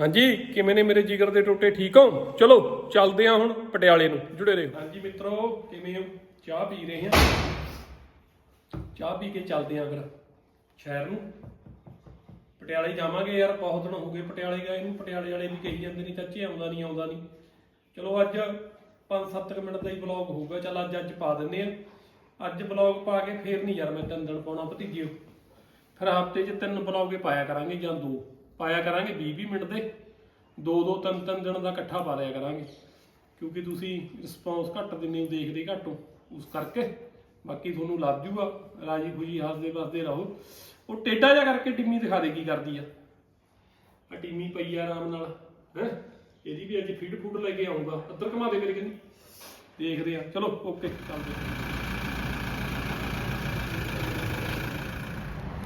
ਹਾਂਜੀ, ਕਿਵੇਂ ਨੇ ਮੇਰੇ ਜਿਗਰ ਦੇ ਟੋਟੇ, ਠੀਕ ਹੋ? ਚਲੋ, ਚੱਲਦੇ ਹਾਂ ਹੁਣ ਪਟਿਆਲੇ ਨੂੰ, ਜੁੜੇ ਰਹੋ। ਹਾਂਜੀ ਮਿੱਤਰੋ, ਕਿਵੇਂ ਹੋ? ਚਾਹ ਪੀ ਰਹੇ ਹਾਂ। ਚਾਹ ਪੀ ਕੇ ਚੱਲਦੇ ਆ ਫਿਰ ਸ਼ਹਿਰ ਨੂੰ। ਪਟਿਆਲੇ ਜਾਵਾਂਗੇ ਯਾਰ, ਬਹੁਤ ਦਿਨ ਹੋ ਗਏ ਪਟਿਆਲੇ ਗਏ ਨੂੰ, ਪਟਿਆਲੇ ਵਾਲੇ ਵੀ ਕਹੀ ਜਾਂਦੇ ਨੇ, ਚਾਚੇ ਆਉਂਦਾ ਨਹੀਂ ਆਉਂਦਾ ਨਹੀਂ ਚਲੋ ਅੱਜ 5-7 ਮਿੰਟ ਦਾ ਹੀ ਵਲੌਗ ਹੋਊਗਾ, ਚੱਲ ਅੱਜ ਅੱਜ ਪਾ ਦਿੰਨੇ ਆ ਅੱਜ ਵਲੌਗ ਪਾ ਕੇ ਫੇਰ ਨਹੀਂ ਯਾਰ ਮੈਂ ਤਿੰਨ ਦਿਨ ਪਾਉਣਾ ਭਤੀਜਿਓ ਫਿਰ ਹਫ਼ਤੇ 'ਚ ਤਿੰਨ ਵਲੌਗ ਹੀ ਪਾਇਆ ਕਰਾਂਗੇ ਜਾਂ ਦੋ। ਪਾਇਆ ਕਰਾਂਗੇ 20-20 ਮਿੰਟ ਦੇ। ਦੋ ਦੋ ਤਿੰਨ ਤਿੰਨ ਦਿਨ ਦਾ ਇਕੱਠਾ ਪਾ ਲਿਆ ਕਰਾਂਗੇ। ਕਿਉਂਕਿ ਤੁਸੀਂ ਰਿਸਪੌਂਸ ਘੱਟ ਦਿੰਦੇ ਹੋ, ਦੇਖਦੇ ਘੱਟ ਹੋ। ਉਸ ਕਰਕੇ ਬਾਕੀ ਤੁਹਾਨੂੰ ਲੱਭ ਜੂਗਾ। ਰਾਜੀ ਖੁਸ਼ੀ ਹੱਸਦੇ ਵਸਦੇ ਰਹੋ। ਉਹ ਟੇਡਾ ਜਿਹਾ ਕਰਕੇ ਟਿੰਮੀ ਦਿਖਾ ਦੇ ਕੀ ਕਰਦੀ ਆ। ਆ ਟਿੰਮੀ ਪਈ ਆ ਆਰਾਮ ਨਾਲ, ਹੈ? ਇਹਦੀ ਵੀ ਅੱਜ ਫੀਡ ਫੂਡ ਲੈ ਕੇ ਆਉਂਗਾ ਅੱਧਰ ਘਮਾ ਦੇ ਮੇਰੇ ਕਹਿੰਦੀ ਦੇਖਦੇ ਆ। ਚਲੋ ਓਕੇ ਚੱਲਦੇ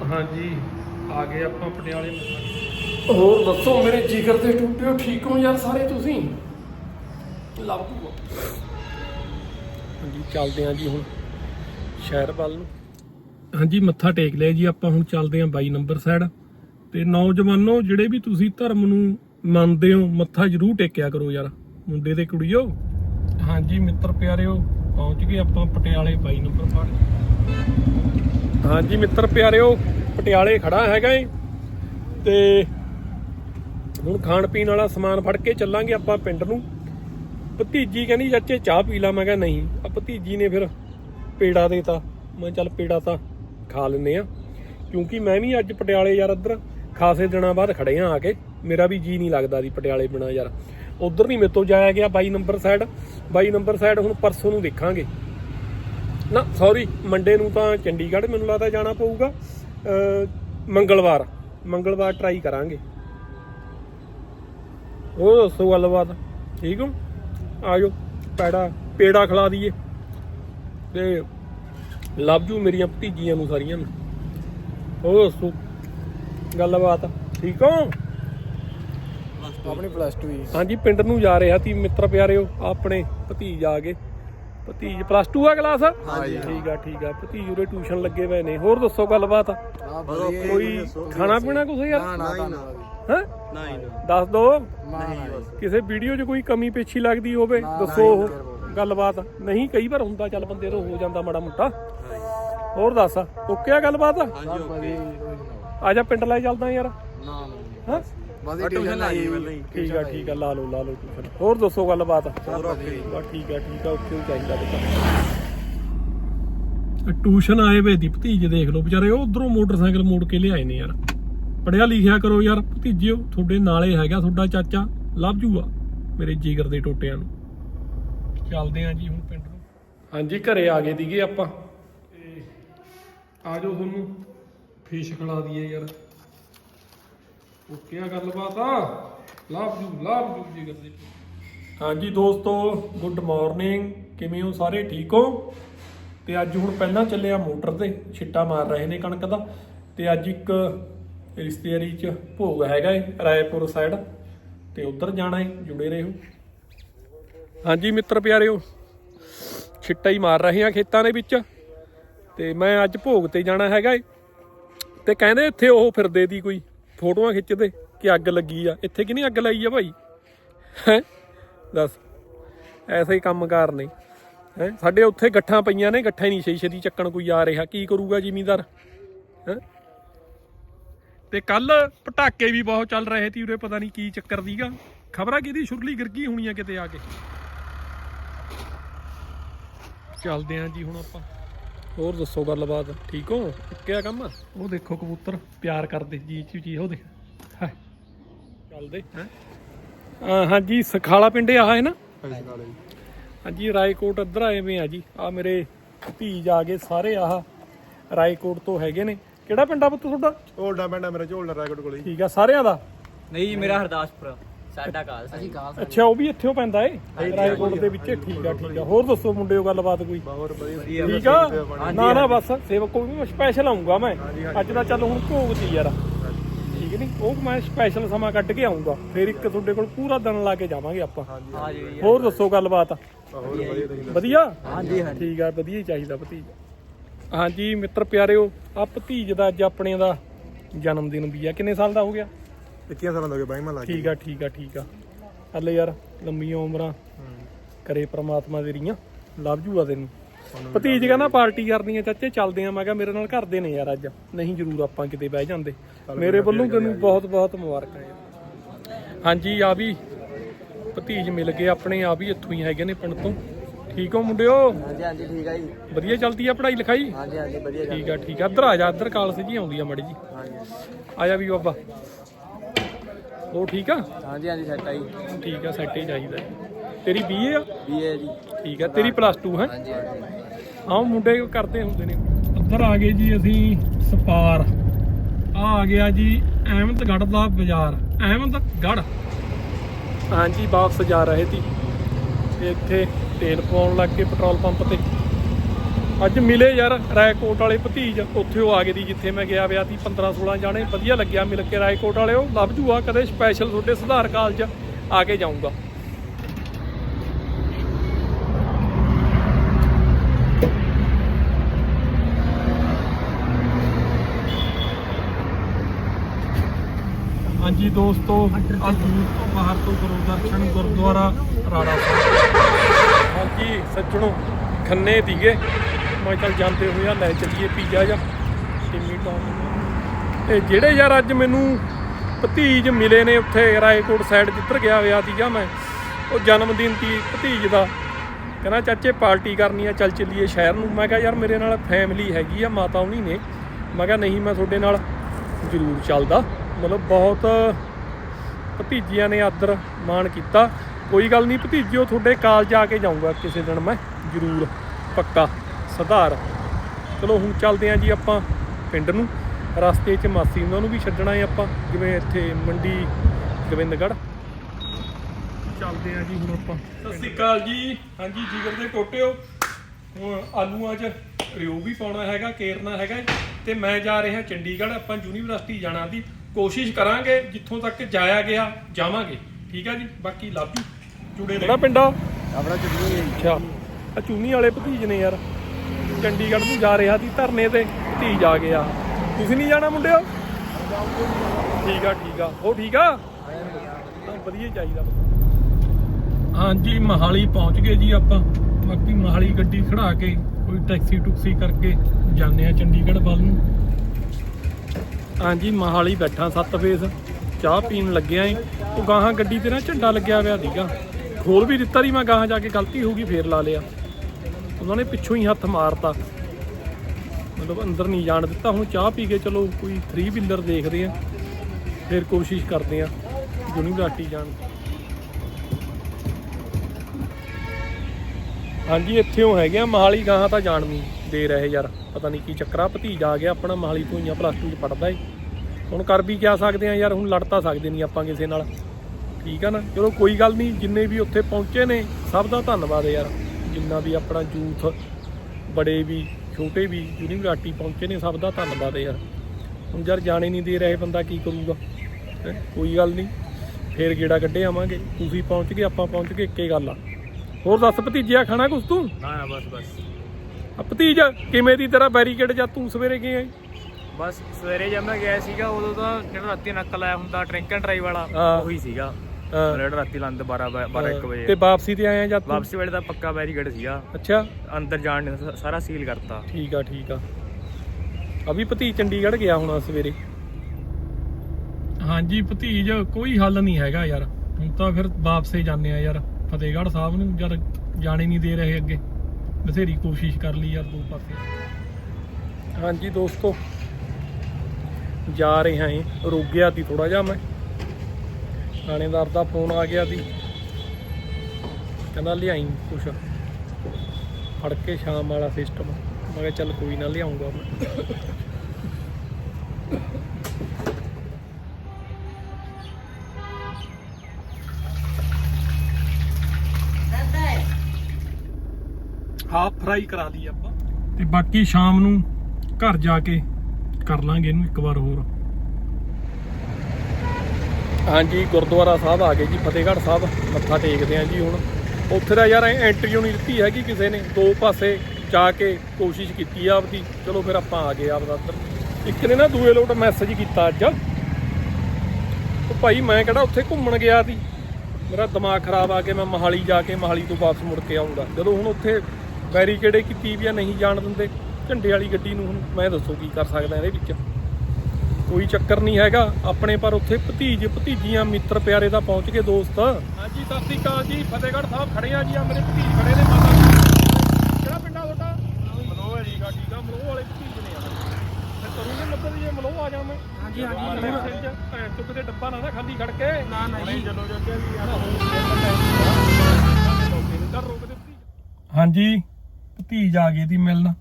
ਹਾਂਜੀ, ਆ ਗਏ ਆਪਾਂ ਪਟਿਆਲੇ ਹੋਰ ਦੱਸੋ ਮੇਰੇ ਜਿਗਰ ਦੇ ਟੁੱਟਿਓ ਠੀਕ ਹੋ ਯਾਰ ਸਾਰੇ ਤੁਸੀਂ? ਲੱਭ ਦੂਗਾ। ਹਾਂਜੀ ਚੱਲਦੇ ਆਂ ਜੀ ਹੁਣ ਸ਼ਹਿਰ ਵੱਲ ਨੂੰ। ਹਾਂਜੀ ਮੱਥਾ ਟੇਕ ਲਿਆ ਜੀ ਆਪਾਂ ਹੁਣ ਚੱਲਦੇ ਆਂ 22 ਨੰਬਰ ਸਾਈਡ ਤੇ ਨੌਜਵਾਨੋ ਜਿਹੜੇ ਵੀ ਤੁਸੀਂ ਧਰਮ ਨੂੰ ਮੰਨਦੇ ਹੋ ਮੱਥਾ ਜ਼ਰੂਰ ਟੇਕਿਆ ਕਰੋ ਯਾਰ ਮੁੰਡੇ ਤੇ ਕੁੜੀਓ। ਹਾਂਜੀ ਮਿੱਤਰ ਪਿਆਰਿਓ ਪਹੁੰਚ ਗਏ ਆਪਾਂ ਪਟਿਆਲੇ 22 ਨੰਬਰ ਪਰ। ਹਾਂਜੀ ਮਿੱਤਰ ਪਿਆਰਿਓ ਪਟਿਆਲੇ ਖੜਾ ਹੈਗਾ ਏ। ਤੇ ਹੁਣ ਖਾਣ ਪੀਣ ਵਾਲਾ ਸਮਾਨ ਫੜ ਕੇ ਚੱਲਾਂਗੇ ਆਪਾਂ ਪਿੰਡ ਨੂੰ। ਭਤੀਜੀ ਕਹਿੰਦੀ, ਚਾਚੇ, ਚਾਹ ਪੀ ਲਾ। ਮੈਂ ਕਿਹਾ, ਨਹੀਂ। ਆ ਭਤੀਜੀ ਨੇ ਫਿਰ ਪੇੜਾ ਦੇਤਾ। ਮੈਂ ਚੱਲ ਪੇੜਾ ਤਾਂ ਖਾ ਲੈਨੇ ਆ। ਕਿਉਂਕਿ ਮੈਂ ਵੀ ਅੱਜ ਪਟਿਆਲੇ ਯਾਰ ਇੱਧਰ ਖਾਸੇ ਦਿਨਾਂ ਬਾਅਦ ਖੜੇ ਆ ਆ ਕੇ। ਮੇਰਾ ਵੀ ਜੀ ਨਹੀਂ ਲੱਗਦਾ ਦੀ ਪਟਿਆਲੇ ਬਿਨਾ ਯਾਰ। ਉਧਰ ਨਹੀਂ ਮੇਰੇ ਤੋਂ ਜਾਇਆ ਗਿਆ 22 ਨੰਬਰ ਸਾਈਡ। 22 ਨੰਬਰ ਸਾਈਡ ਹੁਣ ਪਰਸੋਂ ਨੂੰ ਦੇਖਾਂਗੇ। ਨਾ ਸੌਰੀ ਮੰਡੇ ਨੂੰ ਤਾਂ ਚੰਡੀਗੜ੍ਹ ਮੈਨੂੰ ਲੱਗਦਾ ਜਾਣਾ ਪਊਗਾ। ਮੰਗਲਵਾਰ। ਮੰਗਲਵਾਰ ਟਰਾਈ ਕਰਾਂਗੇ। ਉਹ ਦੱਸੋ ਗੱਲਬਾਤ? ਠੀਕ ਹੋ? ਆਜੋ ਪੈੜਾ ਪੇੜਾ ਖਿਲਾ ਦਈਏ। ਤੇ ਲੱਭ ਜੂ ਮੇਰੀਆਂ ਭਤੀਜੀਆਂ ਨੂੰ ਸਾਰੀਆਂ ਨੂੰ। ਉਹ ਦੱਸੋ? ਗੱਲਬਾਤ? ਠੀਕ ਹੋ? ਆਪਣੀ ਪਲੱਸ 2 ਹੀ। ਹਾਂਜੀ ਪਿੰਡ ਨੂੰ ਜਾ ਰਿਹਾ ਸੀ ਮਿੱਤਰ ਪਿਆਰਿਓ ਆਪਣੇ ਭਤੀਜ ਆ ਗਏ। ਭਤੀਜ ਪਲੱਸ 2 ਆ ਕਲਾਸ ਹਾਂਜੀ। ਠੀਕ ਆ ਠੀਕ ਆ। ਭਤੀਜ ਉਰੇ ਟਿਊਸ਼ਨ ਲੱਗੇ ਹੋਏ ਨੇ। ਹੋਰ ਦੱਸੋ ਗੱਲਬਾਤ? ਆ ਕੋਈ ਖਾਣਾ ਪੀਣਾ ਕੁਛ ਯਾਰ? ਨਾ ਨਾ ਧੰਨਵਾਦ ਹੈ? ਨਹੀਂ ਦੱਸ ਦੋ। ਨਹੀਂ ਕਿਸੇ ਵੀਡੀਓ 'ਚ ਕੋਈ ਕਮੀ ਪੇਛੀ ਲੱਗਦੀ ਹੋਵੇ ਨਾ, ਦੱਸੋ ਉਹ ਗੱਲਬਾਤ। ਨਹੀਂ ਕਈ ਵਾਰ ਹੁੰਦਾ ਚੱਲ ਬੰਦੇ ਤੋਂ ਹੋ ਜਾਂਦਾ ਮਾੜਾ ਮੋਟਾ। ਹੋਰ ਦੱਸ ਓਕੇ ਆ ਗੱਲਬਾਤ? ਹਾਂਜੀ ਓਕੇ। ਆ ਜਾ ਪਿੰਡ ਲੈ ਚੱਲਦਾ ਯਾਰ। ਨਾ। ਹਾਂ? ਬਾਦੀ ਟਿਊਸ਼ਨ ਲਾਈ ਪਹਿਲਾਂ ਹੀ ਠੀਕ ਆ ਠੀਕ ਆ ਲਾ ਲਓ ਲਾ ਲਓ ਟਿਊਸ਼ਨ। ਹੋਰ ਦੱਸੋ ਗੱਲਬਾਤ? ਹੋਰ ਓਕੇ ਬਸ ਠੀਕ ਆ ਠੀਕ ਆ ਉੱਥੇ ਹੀ ਚਾਹੀਦਾ ਬੱਚਾ। ਟਿਊਸ਼ਨ ਆਏ ਵੇ ਦੀ ਭਤੀਜ ਦੇਖ ਲਓ ਵਿਚਾਰੇ ਉਹ ਉਧਰੋਂ ਮੋਟਰਸਾਈਕਲ ਮੋੜ ਕੇ ਲਿਆਏ ਨੇ ਯਾਰ। ਪੜਿਆ ਲਿਖਿਆ ਕਰੋ ਯਾਰ ਭਤੀਜਿਓ ਤੁਹਾਡੇ ਨਾਲੇ ਹੈਗਾ ਤੁਹਾਡਾ ਚਾਚਾ ਲੱਭ ਜੂਗਾ ਮੇਰੇ ਜਿਗਰ ਦੇ ਟੋਟਿਆਂ ਨੂੰ। ਚੱਲਦੇ ਆਂ ਜੀ ਹੁਣ ਪਿੰਡ ਨੂੰ। ਹਾਂਜੀ ਘਰੇ ਆ ਗਏ ਦੀਗੇ ਆਪਾਂ। ਤੇ ਆ ਜਾਓ ਤੁਹਾਨੂੰ ਫੀਸ਼ ਖਿਲਾ ਦਈਏ ਯਾਰ। ਓਕੇ ਆ ਗੱਲਬਾਤ। ਆ ਲਾਭ ਜੂ ਲਾਭ ਜੂ ਜਿਗਰ ਦੇ ਹਾਂਜੀ ਦੋਸਤੋ ਗੁੱਡ ਮਾਰਨਿੰਗ ਕਿਵੇਂ ਹੋ ਸਾਰੇ? ਠੀਕ ਹੋ? ਤੇ ਅੱਜ ਹੁਣ ਪਹਿਲਾਂ ਚੱਲਿਆ ਮੋਟਰ ਤੇ, ਛਿੱਟਾ ਮਾਰ ਰਹੇ ਨੇ ਕਣਕ ਦਾ। ਤੇ ਅੱਜ ਇੱਕ ਰਿਸ਼ਤੇਦਾਰੀ ਚ ਭੋਗ ਹੈਗਾ ਏ, ਰਾਏਪੁਰ ਸਾਈਡ ਤੇ ਉੱਧਰ ਜਾਣਾ ਏ, ਜੁੜੇ ਰਹੋ। ਹਾਂਜੀ ਮਿੱਤਰ ਪਿਆਰਿਓ, ਛਿੱਟਾ ਹੀ ਮਾਰ ਰਹੇ ਆ ਖੇਤਾਂ ਦੇ ਵਿੱਚ। ਤੇ ਮੈਂ ਅੱਜ ਭੋਗ ਤੇ ਜਾਣਾ ਹੈਗਾ ਏ। ਤੇ ਕਹਿੰਦੇ ਇੱਥੇ ਉਹ ਫਿਰਦੇ ਦੀ ਕੋਈ। ਫੋਟੋਆਂ ਖਿੱਚਦੇ ਕਿ ਅੱਗ ਲੱਗੀ ਆ। ਇੱਥੇ ਕਿਹਨੇ ਅੱਗ ਲਾਈ ਆ ਭਾਈ? ਹੈ? ਦੱਸ। ਐਸੇ ਹੀ ਕੰਮਕਾਰ ਨੇ। ਹੈ? ਸਾਡੇ ਉੱਥੇ ਗੱਠਾਂ ਪਈਆਂ ਨੇ, ਗੱਠਾਂ ਹੀ ਨਹੀਂ ਛੇ ਛੇਤੀ ਚੱਕਣ ਕੋਈ ਆ ਰਿਹਾ। ਕੀ ਕਰੂਗਾ ਜ਼ਿਮੀਂਦਾਰ? ਹੈ? ਤੇ ਕੱਲ ਪਟਾਕੇ ਵੀ ਬਹੁਤ ਚੱਲ ਰਹੇ ਸੀ ਉਰੇ, ਪਤਾ ਨਹੀਂ ਕੀ ਚੱਕਰ ਦੀਗਾ ਖਬਰਾਂ ਕਿਹਦੀ ਸੁਰਲੀ ਗਿਰਗੀ ਹੋਣੀ ਆ ਕਿਤੇ ਆ ਕੇ? ਚੱਲਦੇ ਆਂ ਜੀ ਹੁਣ ਆਪਾਂ। ਹੋਰ ਦੱਸੋ ਗੱਲਬਾਤ ਠੀਕ ਹੋ? ਕਿਆ ਕੰਮ ਉਹ ਦੇਖੋ ਕਬੂਤਰ ਪਿਆਰ ਕਰਦੇ ਜੀ ਚੀ ਚੀ ਉਹ ਦੇਖ। ਹਾਏ ਚੱਲਦੇ। ਹੈ? ਹਾਂਜੀ ਸਖਾਲਾ ਪਿੰਡੇ ਆ ਹੈ ਨਾ? ਹਾਂਜੀ ਰਾਏਕੋਟ ਇੱਧਰ ਆਏ ਵੇ ਆ ਜੀ। ਆ ਮੇਰੇ ਭਤੀਜ ਆ ਗਏ ਸਾਰੇ ਆਹ ਰਾਏਕੋਟ ਤੋਂ ਹੈਗੇ ਨੇ। ਕਿਹੜਾ ਪਿੰਡਾ ਪੁੱਤ ਤੁਹਾਡਾ? ਝੋਲਦਾ ਪੈਂਦਾ ਮੇਰਾ ਝੋਲਦਾ ਰਾਇਗੜ ਕੋਲੇ ਠੀਕ ਆ ਸਾਰਿਆਂ ਦਾ? ਨਹੀਂ ਜੀ ਮੇਰਾ ਹਰਦਾਸਪੁਰ ਸਾਡਾ ਕਾਲ ਅਸੀਂ ਕਾਲ ਅੱਛਾ ਉਹ ਵੀ ਇੱਥੋਂ ਪੈਂਦਾ ਏ? ਰਾਏਕੋਟ ਦੇ ਵਿੱਚ ਠੀਕ ਆ ਠੀਕ ਆ। ਹੋਰ ਦੱਸੋ ਮੁੰਡਿਓ ਗੱਲਬਾਤ ਕੋਈ? ਹੋਰ ਵਧੀਆ ਠੀਕ ਆ? ਨਾ ਨਾ ਬਸ ਸੇਵਕ ਕੋਈ ਵੀ ਸਪੈਸ਼ਲ ਆਉਂਗਾ ਮੈਂ। ਅੱਜ ਦਾ ਚੱਲ ਹੁਣ ਭੋਗ ਸੀ ਯਾਰ। ਠੀਕ ਨਹੀਂ ਉਹ ਮੈਂ ਸਪੈਸ਼ਲ ਸਮਾਂ ਕੱਢ ਕੇ ਆਉਂਗਾ। ਫਿਰ ਇੱਕ ਤੁਹਾਡੇ ਕੋਲ ਪੂਰਾ ਦਿਨ ਲਾ ਕੇ ਜਾਵਾਂਗੇ ਆਪਾਂ। ਹੋਰ ਦੱਸੋ ਗੱਲਬਾਤ? ਵਧੀਆ ਹਾਂਜੀ ਹਾਂਜੀ। ਠੀਕ ਆ ਵਧੀਆ ਹੀ ਚਾਹੀਦਾ ਭਤੀਜ। ਹਾਂਜੀ ਮਿੱਤਰ ਪਿਆਰਿਓ ਆ ਭਤੀਜ ਦਾ ਅੱਜ ਆਪਣੇ ਦਾ ਜਨਮ ਦਿਨ ਵੀ ਆ। ਕਿੰਨੇ ਸਾਲ ਦਾ ਹੋ ਗਿਆ? 21 ਸਾਲਾਂ ਦਾ ਹੋ ਗਿਆ ਬਾਈ ਮੈਂ ਲੱਗ ਠੀਕ ਆ ਠੀਕ ਆ ਠੀਕ ਆ। ਹਲੇ ਯਾਰ ਲੰਮੀਆਂ ਉਮਰਾਂ। ਕਰੇ ਪ੍ਰਮਾਤਮਾ ਤੇਰੀਆਂ ਲਵ ਜੂਆ ਤੈਨੂੰ। ਭਤੀਜ ਕਹਿੰਦਾ ਪਾਰਟੀ ਕਰਨੀ ਆ ਚਾਚੇ ਚੱਲਦੇ ਆ। ਮੈਂ ਕਿਹਾ ਮੇਰੇ ਨਾਲ ਘਰ ਦੇ ਨੇ ਯਾਰ ਅੱਜ। ਨਹੀਂ ਜ਼ਰੂਰ ਆਪਾਂ ਕਿਤੇ ਬਹਿ ਜਾਂਦੇ। ਮੇਰੇ ਵੱਲੋਂ ਤੈਨੂੰ ਬਹੁਤ ਬਹੁਤ ਮੁਬਾਰਕਾਂ ਯਾਰ। ਹਾਂਜੀ ਆ ਵੀ ਭਤੀਜ ਮਿਲ ਗਏ ਆਪਣੇ ਆ ਵੀ ਇੱਥੋਂ ਹੀ ਹੈਗੇ ਨੇ ਪਿੰਡ ਤੋਂ। ਠੀਕ ਹੋ ਮੁੰਡਿਓ? ਹਾਂਜੀ ਹਾਂਜੀ ਠੀਕ ਆ ਜੀ। ਵਧੀਆ ਚੱਲਦੀ ਆ ਪੜ੍ਹਾਈ ਲਿਖਾਈ? ਹਾਂਜੀ ਹਾਂਜੀ ਵਧੀਆ ਠੀਕ ਆ ਠੀਕ ਆ। ਇੱਧਰ ਆ ਜਾ ਇੱਧਰ ਕਾਲਸ ਜੀ ਆਉਂਦੀ ਆ ਮੜੀ ਜੀ। ਹਾਂਜੀ। ਆ ਜਾ ਵੀ ਬਾਬਾ। ਉਹ ਠੀਕ ਆ? ਹਾਂਜੀ ਹਾਂਜੀ ਸੈਟ ਆ ਜੀ। ਠੀਕ ਆ ਸੈੱਟ ਹੀ ਚਾਹੀਦਾ ਤੇਰੀ ਬੀਏ ਆ? ਬੀਏ ਜੀ। ਠੀਕ ਆ ਤੇਰੀ ਪਲੱਸ 2 ਹੈ। ਹਾਂਜੀ ਹਾਂਜੀ। ਆਹ ਮੁੰਡੇ ਕਰਦੇ ਹੁੰਦੇ ਨੇ। ਉੱਧਰ ਆ ਗਏ ਜੀ ਅਸੀਂ ਸਪਾਰ। ਆ ਆ ਗਿਆ ਜੀ ਅਹਿਮਦਗੜ੍ਹ ਦਾ ਬਾਜ਼ਾਰ। ਅਹਿਮਦਗੜ੍ਹ। ਹਾਂਜੀ ਵਾਪਸ ਜਾ ਰਹੇ ਸੀ। ਤੇ ਇੱਥੇ ਤੇਲ ਪਾਉਣ ਲੱਗ ਕੇ ਪੈਟਰੋਲ ਪੰਪ ਤੇ। ਅੱਜ ਮਿਲੇ ਯਾਰ ਰਾਏਕੋਟ ਵਾਲੇ ਭਤੀਜ, ਉੱਥੇ ਉਹ ਆ ਗਏ ਦੀ ਜਿੱਥੇ ਮੈਂ ਗਿਆ ਵਿਆਹ ਸੀ 15 16 ਜਾਣੇ, ਵਧੀਆ ਲੱਗਿਆ ਮਿਲ ਕੇ ਰਾਏਕੋਟ ਵਾਲੇ ਉਹ ਲੱਭ ਜੂਆ ਕਦੇ ਸਪੈਸ਼ਲ ਤੁਹਾਡੇ ਸੁਧਾਰ ਕਾਲਜ, ਆ ਕੇ ਜਾਊਂਗਾ। ਹਾਂਜੀ ਦੋਸਤੋ, ਅੱਜ ਬਾਹਰ ਤੋਂ ਕਰੋ ਦਰਸ਼ਨ ਗੁਰਦੁਆਰਾ ਰਾੜਾ ਸਾਹਿਬ। ਹਾਂਜੀ, ਸੱਜਣੋ, ਖੰਨੇ ਦੀਗੇ ਮੈਂ ਚੱਲ ਜਾਂਦੇ ਹੋਏ ਆ, ਲੈ ਚੱਲੀਏ ਪੀਜ਼ਾ ਜਾਂ ਟਿੰਮੀ ਟੌਮ ਤੇ ਜਿਹੜੇ ਯਾਰ ਅੱਜ ਮੈਨੂੰ ਭਤੀਜ ਮਿਲੇ ਨੇ ਉੱਥੇ, ਰਾਏਕੋਟ ਸਾਈਡ ਜਿੱਧਰ ਗਿਆ ਹੋਇਆ ਸੀਗਾ ਮੈਂ, ਉਹ ਜਨਮ ਦਿਨ ਸੀ ਭਤੀਜ ਦਾ। ਕਹਿੰਦਾ, ਚਾਚੇ, ਪਾਰਟੀ ਕਰਨੀ ਆ, ਚੱਲ ਚੱਲੀਏ ਸ਼ਹਿਰ ਨੂੰ। ਮੈਂ ਕਿਹਾ, ਯਾਰ, ਮੇਰੇ ਨਾਲ ਫੈਮਿਲੀ ਹੈਗੀ ਆ, ਮਾਤਾ ਉਹਨੀ ਨੇ। ਮੈਂ ਕਿਹਾ, ਨਹੀਂ, ਮੈਂ ਤੁਹਾਡੇ ਨਾਲ ਜ਼ਰੂਰ ਚੱਲਦਾ। ਮਤਲਬ ਬਹੁਤ ਭਤੀਜੀਆਂ ਨੇ ਆਦਰ ਮਾਣ ਕੀਤਾ। ਕੋਈ ਗੱਲ ਨਹੀਂ, ਭਤੀਜਿਓ, ਤੁਹਾਡੇ ਕਾਲਜ ਆ ਕੇ ਜਾਊਂਗਾ ਕਿਸੇ ਦਿਨ ਮੈਂ, ਜ਼ਰੂਰ, ਪੱਕਾ। ਸੁਧਾਰ। ਚਲੋ ਹੁਣ ਚੱਲਦੇ ਆਂ ਜੀ ਆਪਾਂ ਪਿੰਡ ਨੂੰ। ਰਸਤੇ 'ਚ ਮਾਸੀ ਉਹਨਾਂ ਨੂੰ ਵੀ ਛੱਡਣਾ ਹੈ ਆਪਾਂ ਜਿਵੇਂ ਇੱਥੇ ਮੰਡੀ ਗੋਬਿੰਦਗੜ੍ਹ। ਚੱਲਦੇ ਆਂ ਜੀ ਹੁਣ ਆਪਾਂ ਸਤਿ ਸ਼੍ਰੀ ਅਕਾਲ ਜੀ। ਹਾਂਜੀ ਜਿਗਰ ਦੇ ਟੋਟਿਓ ਹੁਣ ਆਲੂਆਂ 'ਚ ਰਿਓ ਵੀ ਪਾਉਣਾ ਹੈਗਾ ਕੇਰਨਾ ਹੈਗਾ ਤੇ ਮੈਂ ਜਾ ਰਿਹਾ ਚੰਡੀਗੜ੍ਹ ਆਪਾਂ ਯੂਨੀਵਰਸਿਟੀ ਜਾਣਾ ਦੀ ਕੋਸ਼ਿਸ਼ ਕਰਾਂਗੇ ਜਿੱਥੋਂ ਤੱਕ ਜਾਇਆ ਗਿਆ ਜਾਵਾਂਗੇ। ਠੀਕ ਆ ਜੀ? ਬਾਕੀ ਯੂ ਜੁੜੇ ਰਹੋ। ਪਿੰਡਾ ਆਪਣਾ ਹੈ ਅੱਛਾ। ਆ ਚੂਨੀ ਵਾਲੇ ਭਤੀਜ ਨੇ ਯਾਰ। ਚੰਡੀਗੜ੍ਹ ਨੂੰ ਜਾ ਰਿਹਾ ਸੀ ਧਰਨੇ ਤੇ ਭਤੀਜ ਆ। ਗਿਆ ਤੁਸੀਂ ਨਹੀਂ ਜਾਣਾ ਮੁੰਡਿਓ? ਠੀਕ ਆ ਠੀਕ ਆ। ਉਹ ਠੀਕ ਆ? ਤਾਂ ਵਧੀਆ ਚਾਹੀਦਾ ਹਾਂਜੀ ਮਹਾਲੀ ਪਹੁੰਚ ਗਏ ਜੀ ਆਪਾਂ। ਬਾਕੀ ਮਹਾਲੀ ਗੱਡੀ ਖੜਾ ਕੇ ਕੋਈ ਟੈਕਸੀ ਟੁਕਸੀ ਕਰਕੇ ਜਾਂਦੇ ਆ ਚੰਡੀਗੜ੍ਹ ਵੱਲ ਨੂੰ। ਹਾਂਜੀ ਮਹਾਲੀ ਬੈਠਾ ਸੱਤ ਫੇਸ। ਚਾਹ ਪੀਣ ਲੱਗਿਆ ਏ ਉਹ ਗਾਹਾਂ ਗੱਡੀ ਤੇ ਨਾ ਝੰਡਾ ਲੱਗਿਆ ਹੋਇਆ ਸੀਗਾ। ਖੋਲ ਵੀ ਦਿੱਤਾ ਦੀ ਮੈਂ ਗਾਹਾਂ ਜਾ ਕੇ ਗਲਤੀ ਹੋ ਗਈ ਫੇਰ ਲਾ ਲਿਆ। ਉਹਨਾਂ ਨੇ ਪਿੱਛੋਂ ਹੀ ਹੱਥ ਮਾਰਤਾ। ਮਤਲਬ ਅੰਦਰ ਨਹੀਂ ਜਾਣ ਦਿੱਤਾ। ਹੁਣ ਚਾਹ ਪੀ ਕੇ ਚਲੋ ਕੋਈ 3 ਵੀਲਰ ਦੇਖਦੇ ਆ। ਫਿਰ ਕੋਸ਼ਿਸ਼ ਕਰਦੇ ਆ ਯੂਨੀਵਰਸਿਟੀ ਜਾਣ ਦੀ। ਹਾਂਜੀ, ਇੱਥੇ ਉਹ ਹੈਗੇ ਆ ਮਹਾਲੀ ਗਾਹਾਂ ਤਾਂ ਜਾਣ ਨਹੀਂ ਦੇ ਰਹੇ ਯਾਰ। ਪਤਾ ਨਹੀਂ ਕੀ ਚੱਕਰਾ ਭਤੀਜ ਆ ਗਿਆ ਆਪਣਾ, ਮਹਾਲੀ ਤੋਂ ਹੀ ਪਲੱਸ 2 ਚ ਪੜਦਾ ਏ। ਹੁਣ ਕਰ ਵੀ ਕਿਆ ਸਕਦੇ ਆ ਯਾਰ, ਹੁਣ ਲੜ ਤਾਂ ਸਕਦੇ ਨਹੀਂ ਆਪਾਂ ਕਿਸੇ ਨਾਲ। ਠੀਕ ਆ ਨਾ? ਚਲੋ ਕੋਈ ਗੱਲ ਨਹੀਂ, ਜਿੰਨੇ ਵੀ ਉੱਥੇ ਪਹੁੰਚੇ ਨੇ, ਸਭ ਦਾ ਧੰਨਵਾਦ ਯਾਰ। ਜਿੰਨਾ ਵੀ ਆਪਣਾ ਯੂਥ ਬੜੇ ਵੀ ਛੋਟੇ ਵੀ ਯੂਨੀਵਰਸਿਟੀ ਪਹੁੰਚੇ ਨੇ ਸਭ ਦਾ ਧੰਨਵਾਦ ਯਾਰ ਹੁਣ ਯਾਰ ਜਾਣੇ ਨਹੀਂ ਦੇ ਰਹੇ ਬੰਦਾ ਕੀ ਕਰੂਗਾ? ਕੋਈ ਗੱਲ ਨਹੀਂ ਫੇਰ ਗੇੜਾ ਕੱਢੇ ਆਵਾਂਗੇ। ਤੁਸੀਂ ਪਹੁੰਚ ਗਏ ਆਪਾਂ ਪਹੁੰਚ ਗਏ ਇੱਕੇ ਗੱਲ ਆ। ਹੋਰ ਦੱਸ ਭਤੀਜਿਆ ਖਾਣਾ ਕੁਛ ਤੂੰ? ਨਾ ਬਸ ਬਸ। ਆ ਭਤੀਜ ਕਿਵੇਂ ਦੀ ਤੇਰਾ ਬੈਰੀਕੇਡ ਜਾਂ ਤੂੰ ਸਵੇਰੇ ਗਿਆ ਬਸ ਸਵੇਰੇ ਜਦ ਮੈਂ ਗਿਆ ਸੀਗਾ ਉਦੋਂ ਤਾਂ ਜਿਹੜਾ ਰਾਤੀ ਨੱਕਲ ਆਇਆ ਹੁੰਦਾ ਡਰਿੰਕ ਐਂਡ ਡਰਾਈਵ ਵਾਲਾ। ਉਹੀ ਸੀਗਾ। ਹਾਂ। ਜਿਹੜਾ ਰਾਤੀ ਲੰਦ 12 12 1 ਤੇ ਵਜੇ। ਵਾਪਸੀ ਤੇ ਆਇਆ ਜਾਂ ਤੂੰ? ਵਾਪਸੀ ਵੇਲੇ ਦਾ ਪੱਕਾ ਬੈਰੀਕੇਡ ਸੀਗਾ। ਅੱਛਾ। ਅੰਦਰ ਜਾਣ ਦਿੱਤਾ, ਸਾਰਾ ਸੀਲ ਕਰਤਾ। ਠੀਕ ਆ ਠੀਕ ਆ। ਅਭੀ ਭਤੀਜ ਚੰਡੀਗੜ੍ਹ ਗਿਆ ਹੋਣਾ ਸਵੇਰੇ। ਹਾਂਜੀ ਭਤੀਜ ਕੋਈ ਹੱਲ ਨਹੀਂ ਹੈਗਾ ਯਾਰ। ਹੁਣ ਤਾਂ ਫਿਰ ਵਾਪਸੇ ਜਾਂਦੇ ਆ ਯਾਰ। ਫਤਿਹਗੜ੍ਹ ਸਾਹਿਬ ਨੂੰ ਯਾਰ ਜਾਣੇ ਨਹੀਂ ਦੇ ਰਹੇ ਅੱਗੇ। ਬਥੇਰੀ ਕੋਸ਼ਿਸ਼ ਕਰ ਲਈ ਯਾਰ ਦੋ ਪਾਸੇ। ਹਾਂਜੀ ਦੋਸਤੋ ਜਾ ਰਹੇ ਹਾਂ ਰੁਕ ਗਿਆ ਸੀ ਥੋੜਾ ਜਿਹਾ ਮੈਂ। ਥਾਣੇਦਾਰ ਦਾ ਫੋਨ ਆ ਗਿਆ ਸੀ। ਕਹਿੰਦਾ ਲਿਆਈ ਕੁਛ। ਫੜ ਕੇ ਸ਼ਾਮ ਵਾਲਾ ਸਿਸਟਮ ਮੈਂ ਕਿਹਾ ਚੱਲ ਕੋਈ ਨਾ ਲਿਆਉਂਗਾ ਮੈਂ। ਹਾਫ ਫਰਾਈ ਕਰਾ ਲਈ ਆਪਾਂ। ਤੇ ਬਾਕੀ ਸ਼ਾਮ ਨੂੰ ਘਰ ਜਾ ਕੇ ਕਰ ਲਾਂਗੇ ਇਹਨੂੰ ਇੱਕ ਵਾਰ ਹੋਰ। ਹਾਂਜੀ, ਗੁਰਦੁਆਰਾ ਸਾਹਿਬ ਆ ਗਏ ਜੀ, ਫਤਿਹਗੜ੍ਹ ਸਾਹਿਬ, ਮੱਥਾ ਟੇਕਦੇ ਆਂ ਜੀ ਹੁਣ। ਉੱਥੇ ਦਾ ਯਾਰ ਐਂਟਰੀ ਨਹੀਂ ਦਿੱਤੀ ਹੈਗੀ ਕਿਸੇ ਨੇ, ਦੋ ਪਾਸੇ ਜਾ ਕੇ ਕੋਸ਼ਿਸ਼ ਕੀਤੀ ਆ ਆਪਦੀ। ਚਲੋ ਫਿਰ ਆਪਾਂ ਆ ਗਏ ਆਪਦਾ ਅੰਦਰ ਇੱਕ ਨੇ ਨਾ ਦੂਏ ਲੋਟ ਮੈਸੇਜ ਕੀਤਾ ਅੱਜ। ਉਹ ਭਾਈ ਮੈਂ ਕਿਹੜਾ ਉੱਥੇ ਘੁੰਮਣ ਗਿਆ ਸੀ। ਮੇਰਾ ਦਿਮਾਗ ਖਰਾਬ ਆ ਕੇ ਮੈਂ ਮਹਾਲੀ ਜਾ ਕੇ ਮਹਾਲੀ ਤੋਂ ਵਾਪਸ ਮੁੜ ਕੇ ਆਉਂਗਾ ਜਦੋਂ ਹੁਣ ਉੱਥੇ ਬੈਰੀਕੇਡੇ ਕੀਤੀ ਵੀ ਆ, ਨਹੀਂ ਜਾਣ ਦਿੰਦੇ, ਝੰਡੇ ਵਾਲੀ ਗੱਡੀ ਨੂੰ ਹੁਣ ਮੈਂ ਦੱਸੋ ਕੀ ਕਰ ਸਕਦਾ ਇਹਦੇ ਵਿੱਚ। ਕੋਈ ਚੱਕਰ ਨਹੀਂ ਹੈਗਾ। ਆਪਣੇ ਪਰ ਉੱਥੇ ਭਤੀਜ ਭਤੀਜੀਆਂ ਮਿੱਤਰ ਪਿਆਰੇ ਦਾ ਪਹੁੰਚ ਗਏ ਦੋਸਤ। ਹਾਂਜੀ ਸਤਿ ਸ੍ਰੀ ਅਕਾਲ ਜੀ। ਫਤਿਹਗੜ੍ਹ ਸਾਹਿਬ ਖੜੇ ਆ ਜੀ ਆ ਮੇਰੇ ਭਤੀਜ ਖੜੇ ਨੇ ਮਾਤਾ ਜੀ। ਕਿਹੜਾ ਪਿੰਡ ਆ ਤੁਹਾਡਾ? ਮਲੋਹ ਹੈ ਠੀਕ ਆ ਠੀਕ ਆ। ਮਲੋਹ ਵਾਲੇ ਭਤੀਜ ਨੇ ਆ ਮੈਂ ਕਰੂੰਗੇ ਮਤਲਬ ਜੇ ਮਲੋਹ ਆ ਜਾ ਮੈਂ? ਹਾਂਜੀ ਹਾਂਜੀ ਭੈਣ ਤੋਂ ਕਿਤੇ ਡੱਬਾ ਨਾ ਨਾ ਖਾਲੀ ਖੜ ਕੇ। ਨਾ ਨਾ ਜੀ। ਚਲੋ ਜੱਗੇ ਵੀ ਹਾਂਜੀ ਭਤੀਜ ਆ ਗਏ ਦੀ ਮਿਲਣ।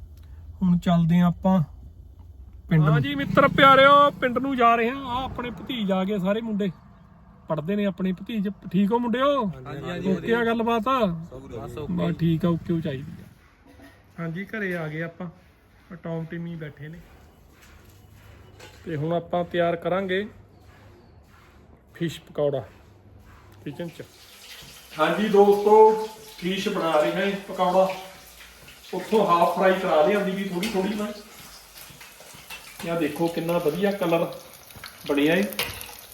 ਹੁਣ ਚੱਲਦੇ ਆ ਆਪਾਂ। ਪਿੰਡ ਹਾਂ ਜੀ ਮਿੱਤਰ ਪਿਆਰਿਓ ਪਿੰਡ ਨੂੰ ਜਾ ਰਹੇ ਹਾਂ। ਆ ਆਪਣੇ ਭਤੀਜ ਆ ਗਏ ਸਾਰੇ ਮੁੰਡੇ। ਪੜਦੇ ਨੇ ਆਪਣੇ ਭਤੀਜ। ਠੀਕ ਹੋ ਮੁੰਡਿਓ? ਓਕੇ ਆ ਗੱਲਬਾਤ? ਬਸ ਠੀਕ ਆ ਓਕੇ ਚਾਹੀਦੀ ਆ। ਹਾਂਜੀ ਘਰੇ ਆ ਗਏ ਆਪਾਂ। ਟੌਮ ਟਿਮੀ ਬੈਠੇ ਨੇ। ਤੇ ਹੁਣ ਆਪਾਂ ਤਿਆਰ ਕਰਾਂਗੇ ਫਿਸ਼ ਪਕੌੜਾ ਕਿਚਨ ਚ। ਹਾਂਜੀ ਦੋਸਤੋ ਫਿਸ਼ ਬਣਾ ਰਹੇ ਹਾਂ ਪਕੌੜਾ। ਉੱਥੋਂ ਹਾਫ ਫਰਾਈ ਕਰਾ ਲਿਆਂਦੀ ਵੀ ਥੋੜੀ ਥੋੜੀ ਮੈਂ। ਇਹ ਦੇਖੋ ਕਿੰਨਾ ਵਧੀਆ ਕਲਰ ਬਣਿਆ ਏ।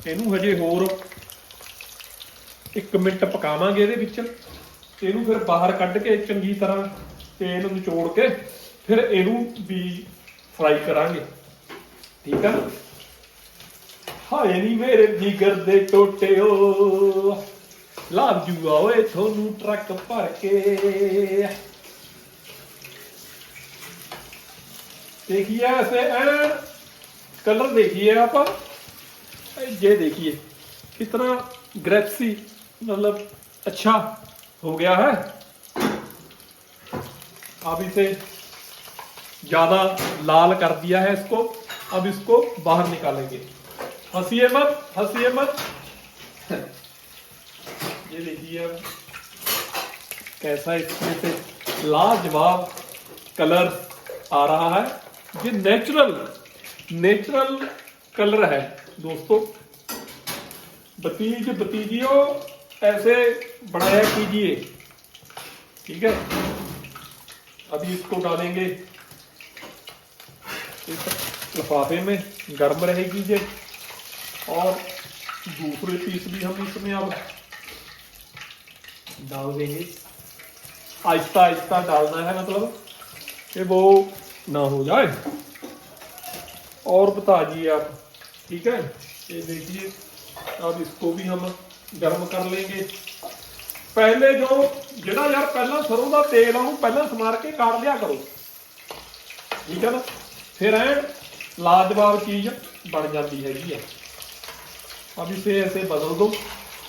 ਇਹਨੂੰ ਹਜੇ ਹੋਰ 1 ਮਿੰਟ ਪਕਾਵਾਂਗੇ ਇਹਦੇ ਵਿੱਚ। ਇਹਨੂੰ ਫਿਰ ਬਾਹਰ ਕੱਢ ਕੇ ਚੰਗੀ ਤਰ੍ਹਾਂ ਤੇਲ ਨਿਚੋੜ ਕੇ ਫਿਰ ਇਹਨੂੰ ਵੀ ਫਰਾਈ ਕਰਾਂਗੇ। ਠੀਕ ਆ? ਹਾਏ ਨੀ ਮੇਰੇ ਜਿਗਰ ਦੇ ਟੋਟਿਓ। ਲਾਭ ਜੂਆ ਓਏ, ਤੁਹਾਨੂੰ ਟਰੱਕ ਭਰ ਕੇ। देखिए ऐसे कलर देखिए आप। ये देखिए, कितना ग्रेप्सी मतलब अच्छा हो गया है। अब इसे ज़्यादा लाल कर दिया है इसको, अब इसको बाहर निकालेंगे। हंसिए मत हंसिए मत। ये देखिए अब कैसा इसमें से लाजवाब कलर आ रहा है। ये नेचुरल नेचुरल कलर है, दोस्तों। बतीज भतीजियों, ऐसे बढ़ाया कीजिए। ठीक है? अभी इसको डालेंगे। इस लिफाफे में गर्म रहेगी ये। और दूसरे पीस भी हम इसमें अब डाल देंगे। आहिस्ता आहिस्ता डालना है मतलब। कि वो ना हो जाए और बता दिए आप ठीक है ये देखिए अब इसको भी हम गर्म कर लेंगे ਪਹਿਲੇ ਜੋ ਜਿਹੜਾ ਯਾਰ ਪਹਿਲਾਂ ਸਰੋਂ ਦਾ ਤੇਲ ਆ ਉਹਨੂੰ ਪਹਿਲਾਂ ਸਮਾਰ ਕੇ ਕਾੜ ਲਿਆ ਕਰੋ ਠੀਕ ਹੈ ਨਾ ਫਿਰ ਐ ਲਾਜਵਾਬ ਚੀਜ਼ ਬਣ ਜਾਂਦੀ ਹੈਗੀ ਹੈ अब इसे ऐसे बदल दो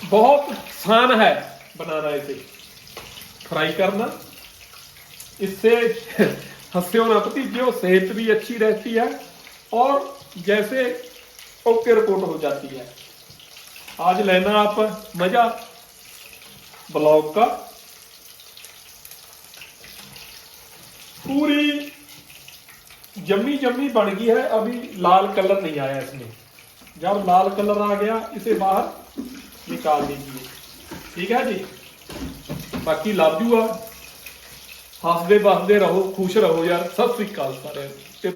बहुत आसान है बनाना इसे फ्राई करना इससे हंसे ना भतीजियों सेहत भी अच्छी रहती है और जैसे ओके रिपोर्ट हो जाती है। आज लेना आप मज़ा ब्लॉग का। पूरी जम्मी जम्मी बन गई है, अभी लाल कलर नहीं आया इसमें। जब लाल कलर आ गया, इसे बाहर निकाल दीजिए। ठीक है जी? बाकी लव यू आ ਹੱਸਦੇ ਵੱਸਦੇ ਰਹੋ ਖੁਸ਼ ਰਹੋ ਯਾਰ। ਸਤਿ ਸ੍ਰੀ ਅਕਾਲ ਸਾਰਿਆਂ ਨੂੰ।